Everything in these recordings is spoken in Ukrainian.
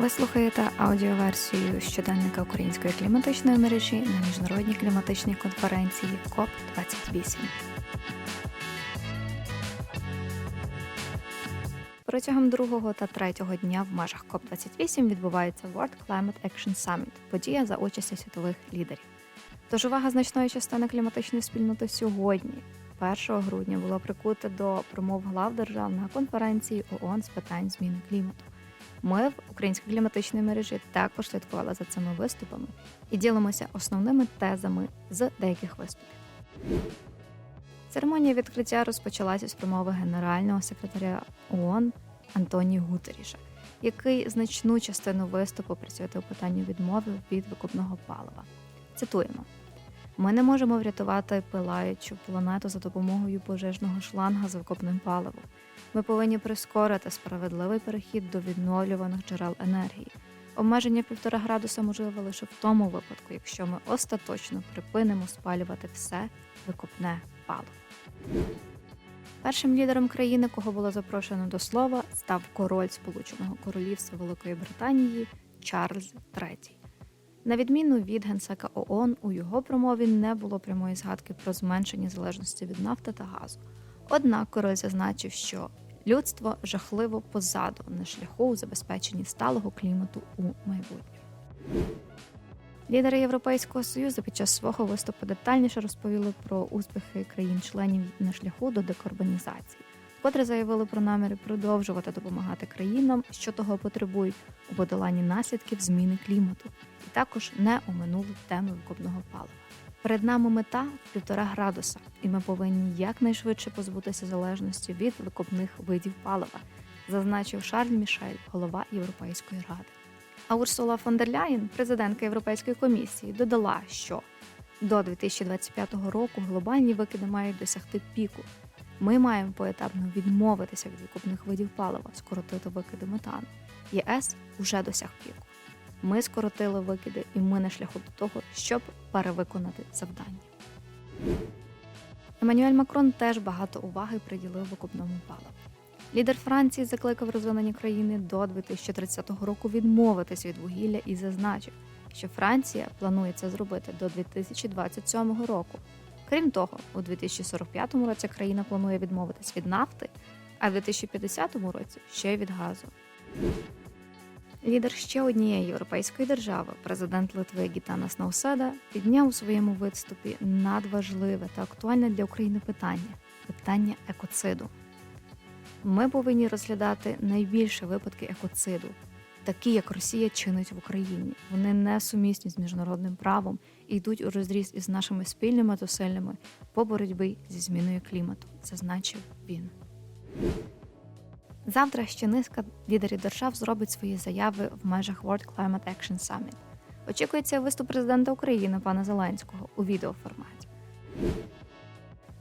Ви слухаєте аудіоверсію щоденника української кліматичної мережі на міжнародній кліматичній конференції КОП 28 Протягом другого та третього дня в межах КОП 28 відбувається World Climate Action Summit – подія за участі світових лідерів. Тож увага значної частини кліматичної спільноти сьогодні, 1 грудня, була прикута до промов глав держав на конференції ООН з питань зміни клімату. Ми в українській кліматичній мережі також слідкували за цими виступами і ділимося основними тезами з деяких виступів. Церемонія відкриття розпочалася з промови генерального секретаря ООН Антоні Гутеріша, який значну частину виступу присвятив питанню відмови від викопного палива. Цитуємо: ми не можемо врятувати пилаючу планету за допомогою пожежного шланга з викопним паливом. Ми повинні прискорити справедливий перехід до відновлюваних джерел енергії. Обмеження півтора градуса можливе лише в тому випадку, якщо ми остаточно припинимо спалювати все викопне паливо. Першим лідером країни, кого було запрошено до слова, став король Сполученого Королівства Великої Британії Чарльз III. На відміну від генсека ООН, у його промові не було прямої згадки про зменшення залежності від нафти та газу. Однак король зазначив, що людство жахливо позаду на шляху у забезпеченні сталого клімату у майбутньому. Лідери Європейського союзу під час свого виступу детальніше розповіли про успіхи країн-членів на шляху до декарбонізації, вкотре заявили про наміри продовжувати допомагати країнам, що того потребують у подоланні наслідків зміни клімату, також не оминули теми викопного палива. Перед нами мета півтора градуса, і ми повинні якнайшвидше позбутися залежності від викопних видів палива, зазначив Шарль Мішель, голова Європейської ради. А Урсула фон дер Ляєн, президентка Європейської комісії, додала, що до 2025 року глобальні викиди мають досягти піку. Ми маємо поетапно відмовитися від викопних видів палива, скоротити викиди метану. ЄС уже досяг піку. Ми скоротили викиди, і ми на шляху до того, щоб перевиконати завдання. Еммануель Макрон теж багато уваги приділив викопному паливу. Лідер Франції закликав розвинені країни до 2030 року відмовитись від вугілля і зазначив, що Франція планує це зробити до 2027 року. Крім того, у 2045 році країна планує відмовитись від нафти, а в 2050 році ще й від газу. Лідер ще однієї європейської держави, президент Литви Гітанас Науседа, підняв у своєму виступі надважливе та актуальне для України питання питання екоциду. Ми повинні розглядати найбільше випадки екоциду, такі як Росія чинить в Україні. Вони несумісні з міжнародним правом і йдуть у розріз із нашими спільними зусиллями по боротьбі зі зміною клімату, зазначив він. Завтра ще низка лідерів держав зробить свої заяви в межах World Climate Action Summit. Очікується виступ президента України пана Зеленського у відеоформаті.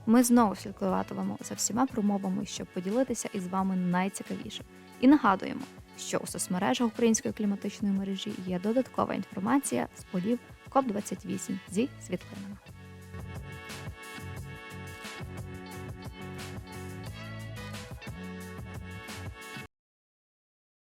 Ми знову слідкуватимемо за всіма промовами, щоб поділитися із вами найцікавішим. І нагадуємо, що у соцмережах української кліматичної мережі є додаткова інформація з полів КОП 28 зі світлинами.